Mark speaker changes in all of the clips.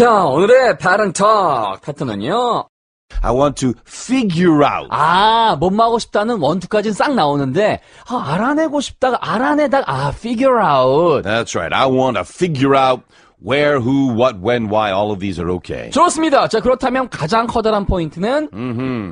Speaker 1: 자, 오늘의 pattern talk 패턴은요.
Speaker 2: I want to figure out.
Speaker 1: 아, 하고 싶다는 원투까지는 싹 나오는데, 아, 알아내고 싶다가 알아내다가, 아, figure out.
Speaker 2: That's right. I want to figure out where, who, what, when, why. All of these are okay.
Speaker 1: 좋습니다. 자, 그렇다면 가장 커다란 포인트는,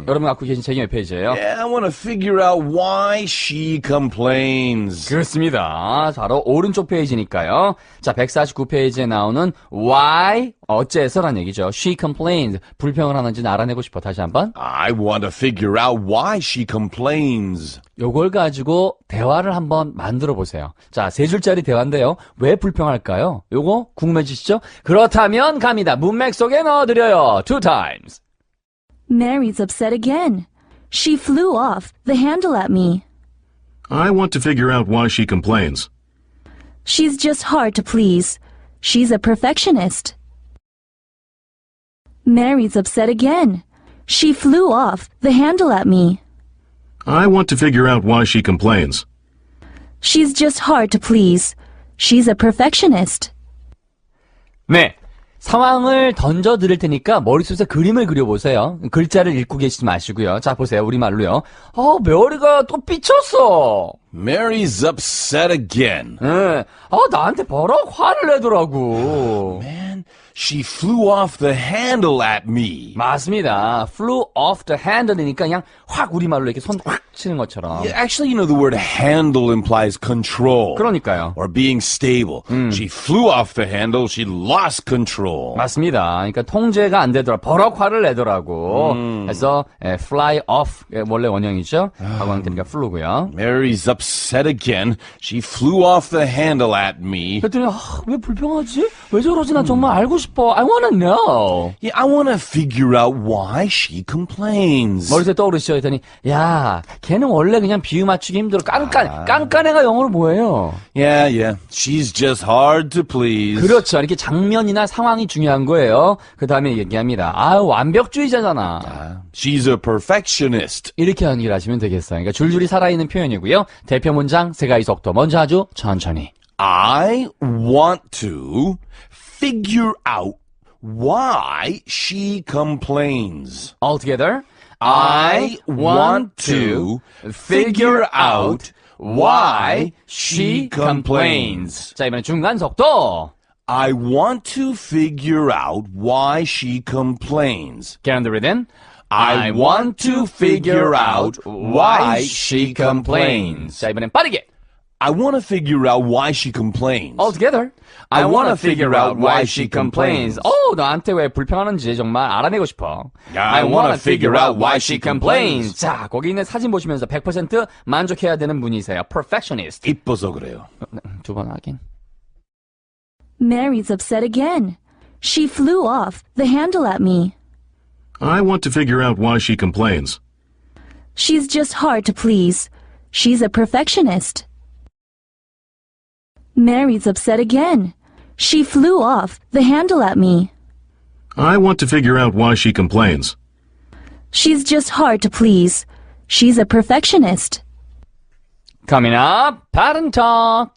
Speaker 1: 여러분 갖고 계신 책의 몇 페이지예요?
Speaker 2: Yeah, I want to figure out why she complains.
Speaker 1: 그렇습니다. 바로 오른쪽 페이지니까요. 자, 149페이지에 나오는 why, 어째서란 얘기죠. She complains. 불평을 하는지는 알아내고 싶어. 다시 한번.
Speaker 2: I want to figure out why she complains.
Speaker 1: 요걸 가지고 대화를 한번 만들어 보세요. 자, 세 줄짜리 대화인데요. 왜 불평할까요? 요거 궁금 해지시죠? 그렇다면 갑니다. 문맥 속에 넣어드려요. Two times.
Speaker 3: Mary's upset again. She flew off the handle at me.
Speaker 4: I want to figure out why she complains.
Speaker 3: She's just hard to please. She's a perfectionist. Mary's upset again. She flew off the handle at me.
Speaker 4: I want to figure out why she complains.
Speaker 3: She's just hard to please. She's a perfectionist.
Speaker 1: 네. 상황을 던져 드릴 테니까 머릿속에 그림을 그려보세요. 글자를 읽고 계시지 마시고요. 자, 보세요. 우리말로요. 어, 메어리가 또 삐쳤어.
Speaker 2: Mary's upset again.
Speaker 1: 예. 아, 나한테 버럭 화를 내더라고.
Speaker 2: Man, she flew off the handle at me.
Speaker 1: 맞습니다. flew off the handle이니까 그냥 확 우리말로 이렇게 손 확 치는 것처럼.
Speaker 2: Yeah, actually, you know, the word handle implies control.
Speaker 1: 그러니까요.
Speaker 2: Or being stable. She flew off the handle. She lost control.
Speaker 1: 맞습니다. 그러니까 통제가 안 되더라. 버럭 화를 내더라고. 그래서 에, fly off 예, 원래 원형이죠. 하고한테니까 flu고요.
Speaker 2: Mary's upset again. She flew off the handle at me.
Speaker 1: 그랬더니 아, 왜 불평하지? 왜 저러지? 나 정말 알고 싶어. I wanna know.
Speaker 2: Yeah, I want to figure out why she complains.
Speaker 1: 머릿속에 떠오르시죠? 했더니 야, 걔는 원래 그냥 비유 맞추기 힘들어. 깐깐, 깐깐해가 영어로 뭐예요?
Speaker 2: Yeah, yeah. She's just hard to please.
Speaker 1: 그렇죠. 이렇게 장면이나 상황이 중요한 거예요. 그 다음에 얘기합니다. 아, 완벽주의자잖아.
Speaker 2: Uh, she's a perfectionist.
Speaker 1: 이렇게 연기를 하시면 되겠어요. 그러니까 줄줄이 살아있는 표현이고요. 대표 문장 세 가지 속도. 먼저 아주 천천히.
Speaker 2: I want to figure out why she complains.
Speaker 1: All together.
Speaker 2: I want to figure out why she complains.
Speaker 1: 자, 이번엔 중간 속도.
Speaker 2: I want to figure out why she complains.
Speaker 1: Get on the rhythm.
Speaker 2: I want to figure out why she complains.
Speaker 1: 자, 이번엔 빠르게.
Speaker 2: I want to figure out why she complains.
Speaker 1: All together.
Speaker 2: I wanna figure out why she complains.
Speaker 1: 어, 나한테 왜 불평하는지 정말 알아내고 싶어.
Speaker 2: I wanna figure out why she complains.
Speaker 1: 자, 거기 있는 사진 보시면서 100% 만족해야 되는 분이세요. perfectionist.
Speaker 2: 이뻐서 그래요.
Speaker 1: 두 번 확인.
Speaker 3: Mary's upset again. She flew off the handle at me.
Speaker 4: I want to figure out why she complains.
Speaker 3: She's just hard to please. She's a perfectionist. Mary's upset again. She flew off the handle at me.
Speaker 4: I want to figure out why she complains.
Speaker 3: She's just hard to please. She's a perfectionist.
Speaker 1: Coming up, pattern talk.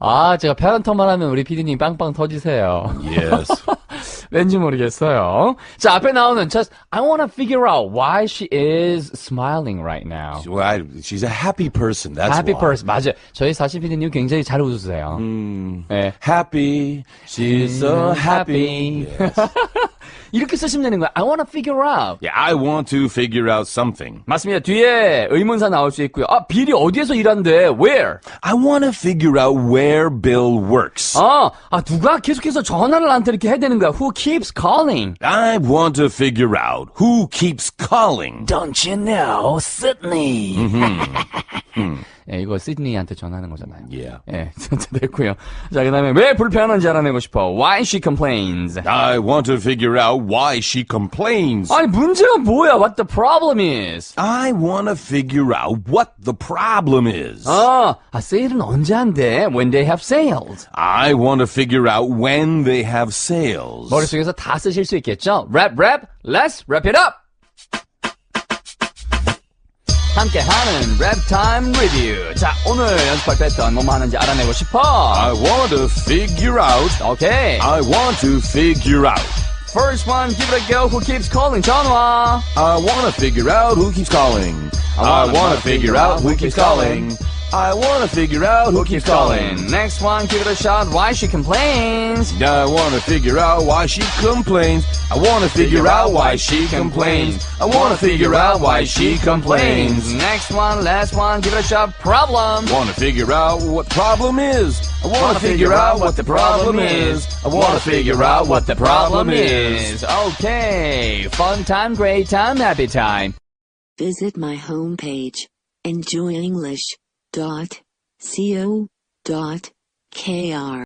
Speaker 1: 아, 제가 패런터만 하면 우리 PD님 빵빵 터지세요.
Speaker 2: Yes.
Speaker 1: 왠지 모르겠어요. 자, 앞에 나오는 just I want to figure out why she is smiling right now.
Speaker 2: well, I, she's a happy person. That's
Speaker 1: happy
Speaker 2: why.
Speaker 1: person. 맞아요. 저희 사실 PD님 굉장히 잘 웃으세요. 네.
Speaker 2: Happy. She's so happy. Yes.
Speaker 1: 이렇게 쓰시면 되는 거예요. I want to figure out.
Speaker 2: Yeah, I want to figure out something.
Speaker 1: 맞습니다. 뒤에 의문사 나올 수 있고요. 아, 빌이 어디에서 일하는데? Where?
Speaker 2: I want to figure out where Bill works.
Speaker 1: 아, 아, 누가 계속해서 전화를 나한테 이렇게 해야 되는 거야. Who keeps calling?
Speaker 2: I want to figure out who keeps calling.
Speaker 1: Don't you know, Sydney? Mm-hmm. Hmm. 예, 이거 시드니한테 전화하는 거잖아요.
Speaker 2: Yeah.
Speaker 1: 예, 진짜 됐고요. 자, 그 다음에 왜 불편한지 알아내고 싶어. Why she complains.
Speaker 2: I want to figure out why she complains.
Speaker 1: 아니, 문제가 뭐야? What the problem is?
Speaker 2: I want to figure out what the problem is.
Speaker 1: 아, 아, 세일은 언제 한대? When they have sales.
Speaker 2: I want to figure out when they have sales.
Speaker 1: 머릿속에서 다 쓰실 수 있겠죠? Rap, rap, let's wrap it up! 함께하는 랩타임 리뷰. 자, 오늘 연습할 때 했던 뭐뭐 하는지 알아내고 싶어.
Speaker 2: I want to figure out.
Speaker 1: 오케이.
Speaker 2: I want to figure out.
Speaker 1: First one, give it a go. Who keeps calling? 전화.
Speaker 2: I want to figure out who keeps calling. I want to figure out who keeps calling. I want to figure out who keeps calling.
Speaker 1: Next one, give it a shot. Why she complains?
Speaker 2: I want to figure out why she complains. I want to figure out why she complains. I want to figure out why she complains.
Speaker 1: Next one, last one, give it a shot. Problem.
Speaker 2: Want to figure out what the problem is. I want to figure out what the problem is. I want to figure out what the problem is.
Speaker 1: Okay. Fun time, great time, happy time.
Speaker 5: Visit my homepage, enjoyenglish.co.kr.